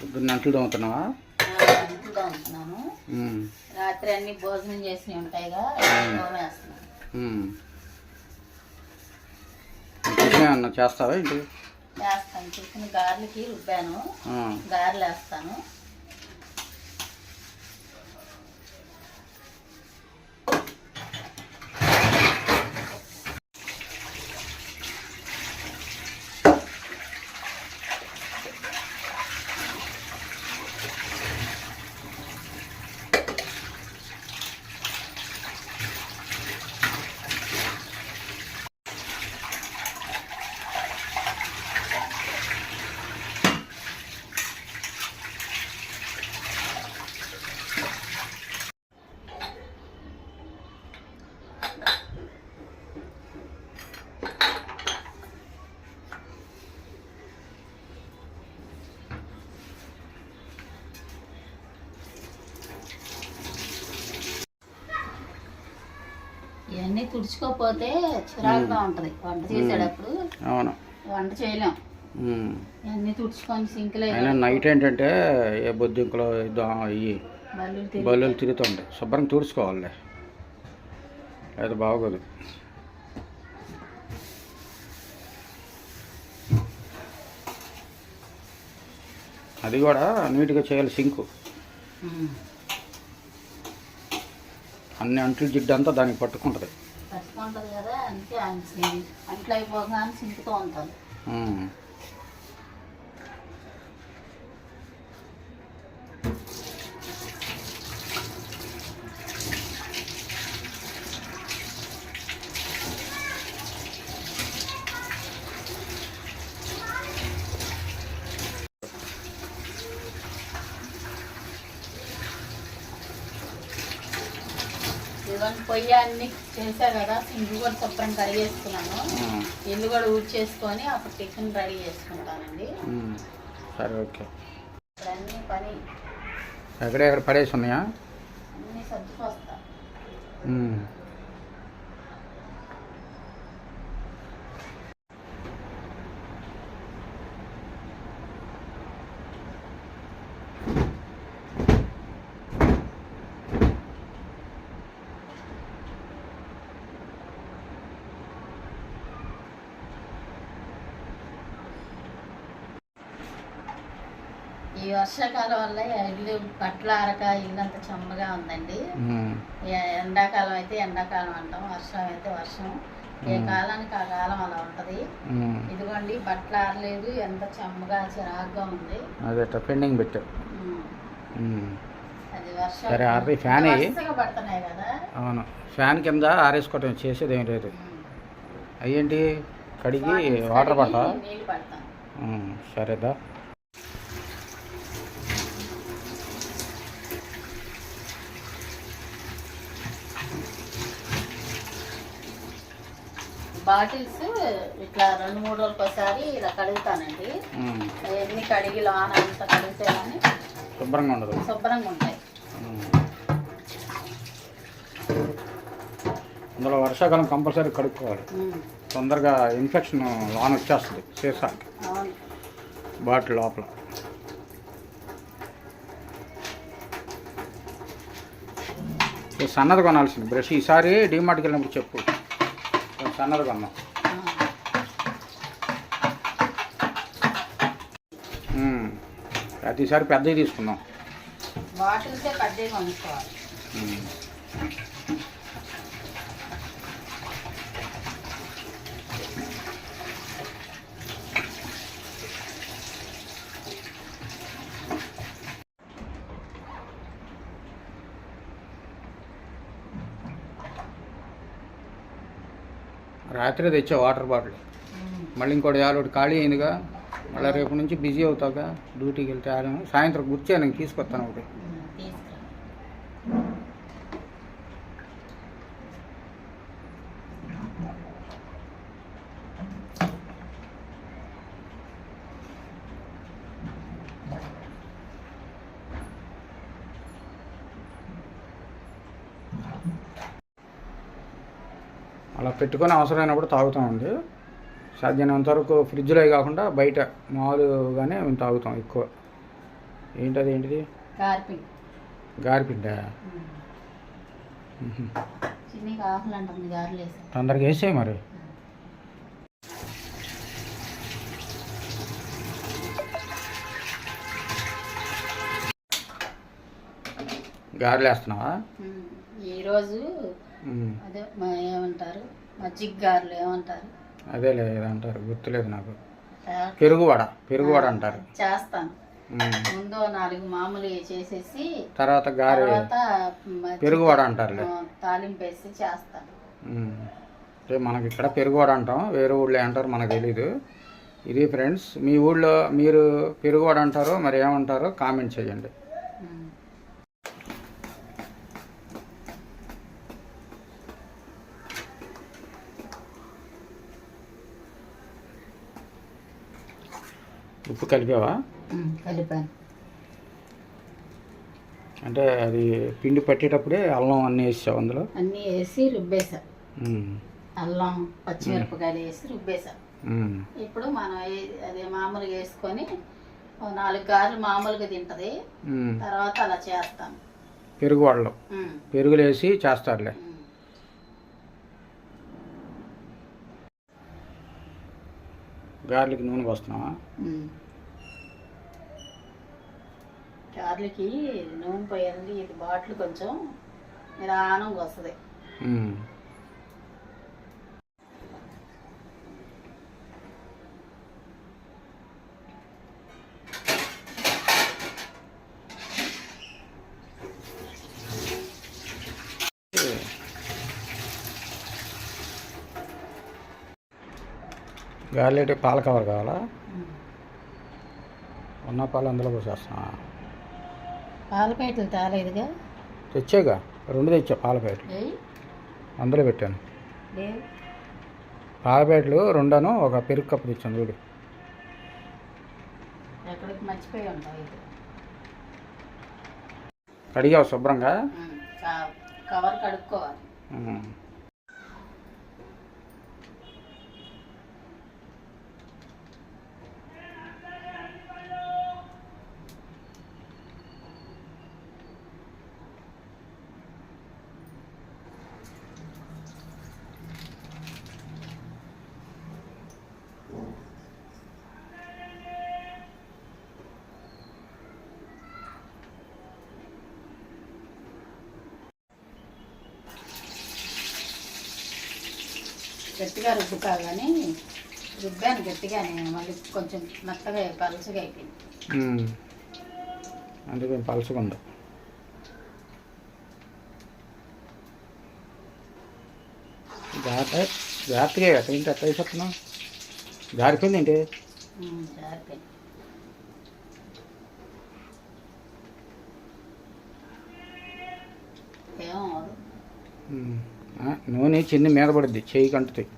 పొద్దున్న అంట్లు తోముతున్నావా అంట్లు తోముతున్నాను ఉమ్, రాత్రి అన్ని భోజనం చేసి ఉంటాయిగా చేస్తావా ఏంటి? వేస్తాను చికెన్ గారెలకి రుబ్బాను. గారెలు వేస్తాను. ఇవన్నీ తుడుచుకోకపోతే చిరాకుగా ఉంటుంది. వంట చేసేటప్పుడు అవును. వంట చేయలేం. ఇవన్నీ తుడుచుకొని సింక్లో అయినా నైట్ ఏంటంటే ఏ బొద్దింకలు ఇవి బల్లులు తిరిగి బల్లులు తిరుగుతుంటాయి. శుభ్రంగా తుడుచుకోవాలి. అది బాగోదు. అది కూడా నీట్గా చేయాలి సింకు. అన్ని అంట్లు జిడ్డు అంతా దానికి పట్టుకుంటుంది. పట్టుకుంటుంది కదా సి- అంట్లు అయిపోగానే సింకుతో ఉంటాను పొయ్యి అన్ని చేశా కదా సింక్ కూడా శుభ్రం కడిగేసుకున్నాను. ఇల్లు కూడా ఊడ్చేసుకొని అప్పుడు టిఫిన్ రెడీ చేసుకుంటానండి. సరే ఓకే. అన్ని పని. ఎక్కడెక్కడ పడేసి ఉన్నాయా? అన్ని సర్దుకొస్తా. ఈ వర్షాకాలం వల్ల ఇల్లు బట్టలు ఆరక ఇల్లు అంత చెమ్మగా ఉందండి. ఎండాకాలం అయితే ఎండాకాలం అంటాం వర్షం అయితే వర్షం. ఏ. కాలానికి ఆ కాలం అలా ఉంటది. ఇదిగోండి బట్టలు ఆరలేదు ఎంత చెమ్మగా చిరాగ్గా ఉంది. అదే పెండింగ్ పెట్టావు. అది వర్షం ఫ్యాన్ పడుతున్నాయి కదా. అవును. ఫ్యాన్ కింద ఆరేసుకోవటం చేసేది ఏం లేదు. అయ్యేంటి? కడిగి వాటర్ పడతా? సరేదా. బాటిల్స్ ఇట్లా రెండు మూడు రోజులకు ఒకసారి ఇలా కడుగుతానండి. అవన్నీ కడిగి లోన అంతా కడిగితే కానీ శుభ్రంగా ఉండదు. శుభ్రంగా ఉంటాయి. అందులో వర్షాకాలం కంపల్సరీ కడుక్కోవాలి. తొందరగా ఇన్ఫెక్షన్ లోన వచ్చేస్తుంది సీసా అవును. బాటిల్ లోపల. సన్నది కొనాల్సింది. బ్రష్ ఈసారి డీమార్ట్కి వెళ్ళినప్పుడు చెప్పు. సన్నది కొన్నాం. ప్రతిసారి పెద్దవి తీసుకుందాం. బాటిల్సే పెద్దవి కొనుక్కోవాలి. రాత్రి తెచ్చా వాటర్ బాటిల్. మళ్ళీ ఇంకోటి యాలు ఒకటి ఖాళీ అయిందిగా. మళ్ళీ రేపు నుంచి బిజీ అవుతాగా డ్యూటీకి వెళ్తే ఆడ సాయంత్రం కూర్చో నేను తీసుకొస్తాను ఒకటి. అలా పెట్టుకొని అవసరమైనప్పుడు తాగుతామండి సాధ్యమైనంత వరకు ఫ్రిడ్జ్లో కాకుండా బయట మామూలుగానే మేము తాగుతాం ఎక్కువ. ఏంటది ఏంటిది? గారిపిండా. తొందరగా వేసే మరి. గారెలు వేస్తున్నావా ఈరోజు. అదే మా ఏమంటారు? మజ్జిగ గారెలు ఏమంటారు? అదేలే ఏదో అంటారు గుర్తులేదు నాకు. పెరుగువడ పెరుగువడ అంటారు. చేస్తాను. ముందు నాలుగు మామూలు చేసేసి తర్వాత గారె పెరుగువడ అంటారులే. ఆ, తాలింపు వేసి చేస్తాను. మనకి ఇక్కడ పెరుగువడ అంటాం వేరే ఊళ్ళో అంటారు మనకు తెలీదు. ఇది ఫ్రెండ్స్ మీ ఊళ్ళో మీరు పెరుగువడ అంటారో మరి ఏమంటారో కామెంట్ చేయండి. ఉప్పు కలిపావా? కలిపాను. అంటే అది పిండి పట్టేటప్పుడే అల్లం అన్నీ వేసావు అందులో? అన్నీ వేసి రుబ్బేసా. అల్లం పచ్చిమిరపకాయలు వేసి రుబ్బేసా. ఇప్పుడు మనం అదే మామూలుగా వేసుకొని నాలుగు గారెలు మామూలుగా తింటది. తర్వాత అలా చేస్తాం. పెరుగువడలు ఉమ్, పెరుగులు వేసి చేస్తారులే. గార్లిక్ నూనె పోస్తున్నావా. గారెలకి నూనె పోయాలి ఇది బాటిల్ కొంచెం నిదానంగా వస్తుంది. గార్లిక్ పాల కవర్ కావాలా? ఉన్న పాలు అందులో పోసేస్తున్నా పాల ప్యాకెట్లు తేలేదుగా తెచ్చాగా. రెండు తెచ్చా పాల ప్యాకెట్లు. అందులో పెట్టాను. పాల ప్యాకెట్లు రెండాను ఒక పెరుగు కప్పు తెచ్చాను చూడు. కడిగావు శుభ్రంగా? కవర్ కడుక్కోవాలి. గట్టిగా రుబ్బు కాగానే రుబ్బాను గట్టిగానే మళ్ళీ కొంచెం మెత్తగా పలుచగా అయిపోయింది. అందుకే పలుసుకుంది జాగ్రత్త జాగ్రత్తగా ఎట్ట ఏంటి ఎట్ట వేసేస్తున్నావు జారిపోయింది ఏంటి? జారిపోయింది. నూనె చిన్న మీద పడుద్ది చేయి కంటుతాయి.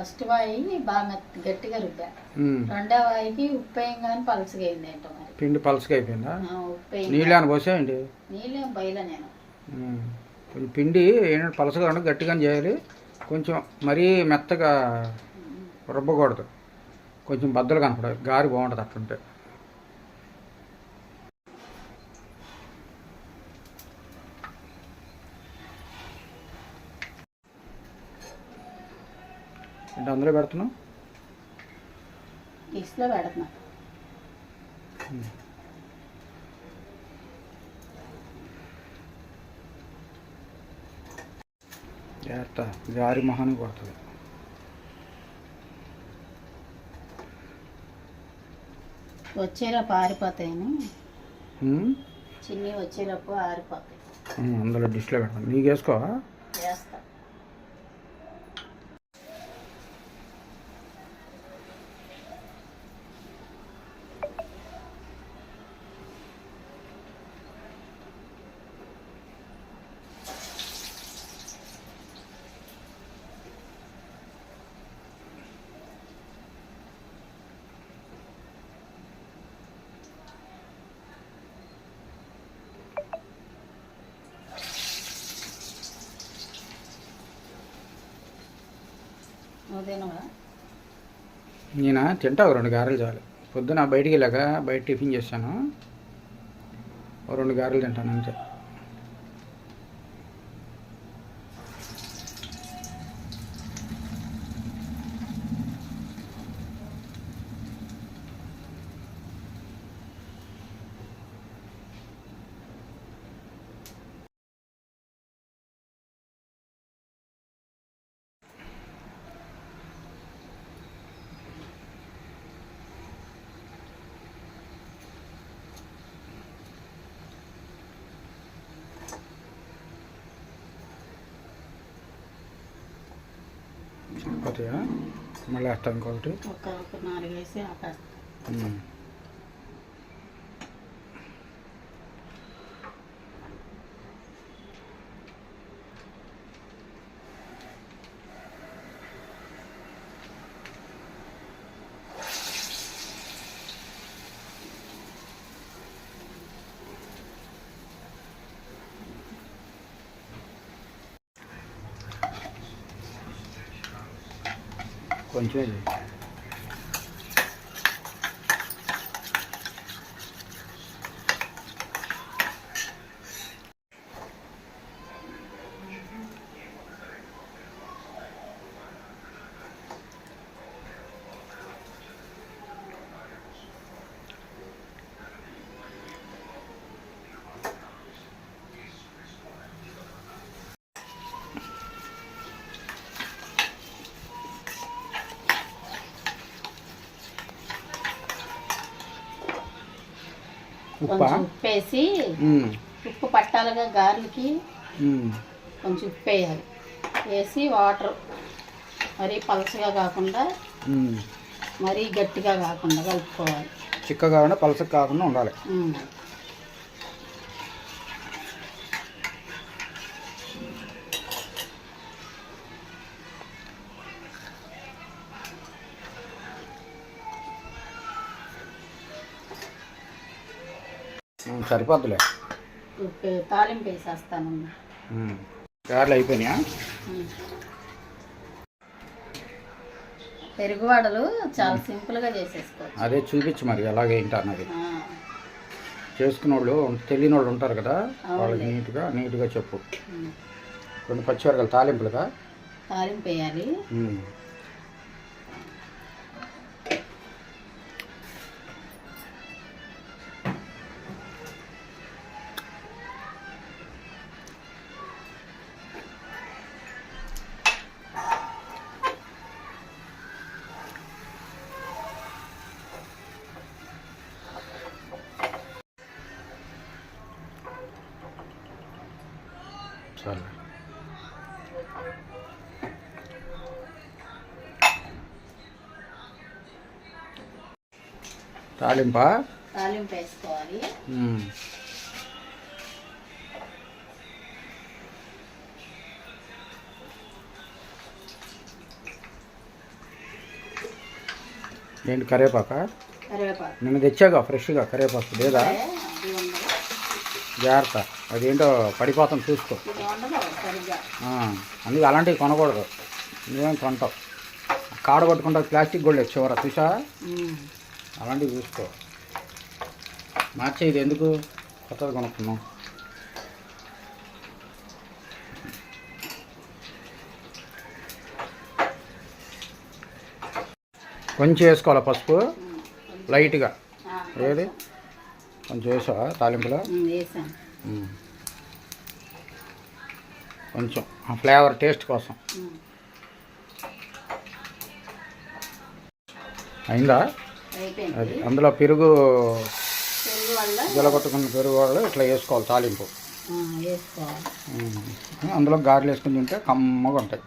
ఫస్ట్ వాయి బాగా గట్టిగా రుబ్బా. రెండో వాయికి ఉప్పు వేయంగానే పలుచగా అయింది ఏంటో మరి. పిండి పలుసుగా అయిపోయిందా? ఉప్పు వేయంగానే- నీళ్ళు అని పోసాయండి నీళ్ళేం బయలు నేను. కొంచెం పిండి ఏంటంటే పలసగా ఉండి గట్టిగానే చేయాలి. కొంచెం మరీ మెత్తగా రుబ్బకూడదు. కొంచెం బద్దలు కనపడాలి గారి బాగుంటుంది అట్లుంటే. అంటే అందులో పెడుతున్నావు? డిష్లో పెడుతున్నా. జాగ్రత్త. గారి మొహాన్ని కొడుతుంది వచ్చేలా పారిపోతాయని. చిన్ని వచ్చేలోపు ఆరిపోతాయి. అందులో డిష్లో పెడతాను. నీకు వేసుకోవా? నేను? తింటావు రెండు గారెలు చాలు. పొద్దున బయటికి వెళ్ళాక బయట టిఫిన్ చేస్తాను. రెండు గారెలు తింటాను అంతే. సరిపోతాయా మళ్ళీ వేస్తాను ఇంకొకటి. ఒక ఒక నాలుగు వేసి ఆపేస్తా ఉమ్. కొంచెం ఇది. కొంచెం ఉప్పు వేసి. ఉప్పు పట్టాలిగా గారెలకి. కొంచెం ఉప్పు వేయాలి వేసి వాటర్ మరీ పలచగా కాకుండా. మరీ గట్టిగా కాకుండా కలుపుకోవాలి చిక్కగా కాకుండా పలసగా కాకుండా ఉండాలి సరిపోద్దులే. తాలింపు వేసేస్తాను. గారెలు అయిపోయినాయా. పెరుగు వడలు చాలా సింపుల్గా చేసేసుకోవచ్చు. అదే చూపించు మరి ఎలాగ ఏంటి అన్నది. చేసుకున్న వాళ్ళు తెలియని వాళ్ళు ఉంటారు కదా వాళ్ళకి. నీట్గా నీట్గా చెప్పు. రెండు పచ్చిమిరకాయలు తాలింపులుగా? తాలింపు వేయాలి. సరే. తాలింపా? తాలింపు వేసుకోవాలి. ఏంటి కరేపాక? నిన్న తెచ్చాగా ఫ్రెష్గా కరేపాకు లేదా? జాగ్రత్త. అదేంటో పడిపోతాం చూసుకో. అందుకే అలాంటివి కొనకూడదు. నువ్వేం కొంటావు. కాడ పట్టుకుంటా ప్లాస్టిక్ గోల్డ్ చివర చూసా. అలాంటివి చూసుకో. మార్చే ఇది ఎందుకు? కొత్తది కొనుక్కున్నాం. కొంచెం వేసుకోవాలి పసుపు. లైట్గా. ఏది? కొంచెం వేసావా తాలింపులో. కొంచెం ఆ ఫ్లేవర్ టేస్ట్ కోసం. అయిందా? అది అందులో పెరుగు జలగొట్టుకున్న పెరుగు వాళ్ళు ఇట్లా వేసుకోవాలి తాలింపు. అందులో గారెలు వేసుకుని తింటే కమ్మగా ఉంటాయి?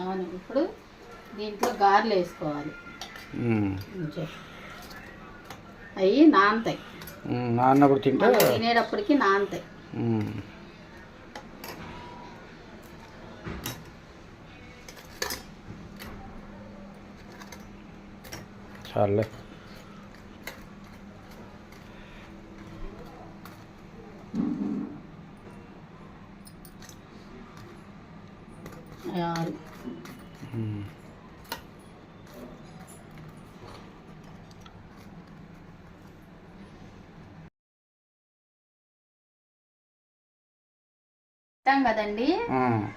అవును ఇప్పుడు దీంట్లో గారెలు వేసుకోవాలి. అవి నానతాయి. నాన్నప్పుడు తింటే తినేటప్పటికి నానతాయి. yeterli. పెట్టాం కదండి.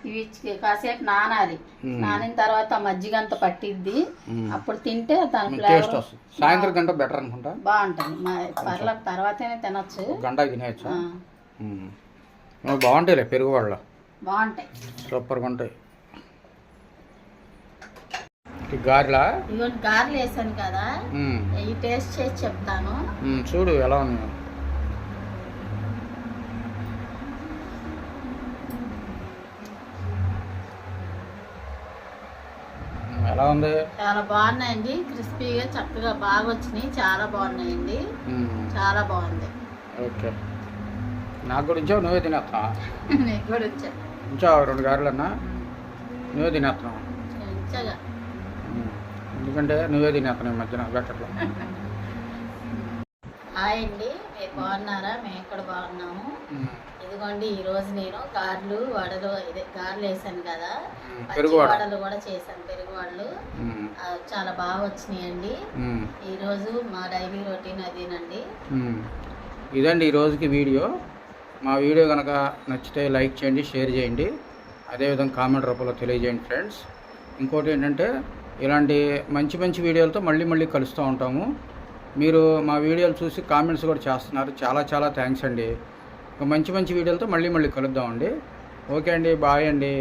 ఇవి కాసేపు నానాలి. నానిన తర్వాత మజ్జిగ అంత పట్టిద్ది. అప్పుడు తింటే దాని టేస్ట్ ఫ్లేవర్ సాయంత్రం గంట బెటర్ అనుకుంటా? బాగుంటుంది. పర్ల తర్వాతనే తినొచ్చు. గంట తినేయచ్చు? బాగుంటాయిలే పెరుగు వాళ్ళు బాగుంటాయి. సూపర్గా ఉంటాయి. ఈ గారెలా? ఇవన్నీ గారెలు వేసాను కదా. ఇవి టేస్ట్ చేసి చెప్తాను. చూడు ఎలా ఉంది ఎలా ఉంది. చాలా బాగున్నాయండి. క్రిస్పీగా చక్కగా బాగా వచ్చినాయి. చాలా బాగున్నాయండి. చాలా బాగుంది. ఓకే. నాకు కూడా ఇంచావు నువ్వే తినేస్తున్నావా నీకు కూడా వచ్చాను ఇంచావు రెండు గారెలన్నా? నువ్వే తినేస్తున్నావు ఎందుకంటే నువ్వే తినేస్తున్నావు ఈ మధ్యన బెటర్లో. హాయ్ అండి. మీరు బాగున్నారా? మేము కూడా బాగున్నాము. ఇదిగోండి ఈ రోజు నేను గారెలు వడలు ఇదే గారెలు వేసాను కదా. పెరుగు వడ. వడలు కూడా చేశాను పెరుగు వడలు. ఆ, చాలా బాగా వచ్చినాయండి. ఉమ్. ఈ రోజు మా డైలీ రొటీన్ అదేనండి. ఇదండి ఈ రోజుకి వీడియో. మా వీడియో కనుక నచ్చితే లైక్ చేయండి షేర్ చేయండి. అదేవిధంగా కామెంట్ రూపంలో తెలియజేయండి ఫ్రెండ్స్. ఇంకోటి ఏంటంటే ఇలాంటి మంచి మంచి వీడియోలతో మళ్ళీ మళ్ళీ కలుస్తూ ఉంటాము. మీరు మా వీడియోలు చూసి కామెంట్స్ కూడా చేస్తున్నారు. చాలా చాలా థ్యాంక్స్ అండి. మంచి మంచి వీడియోలతో మళ్ళీ మళ్ళీ కలుద్దామండి. ఓకే అండి బాయ్ అండి.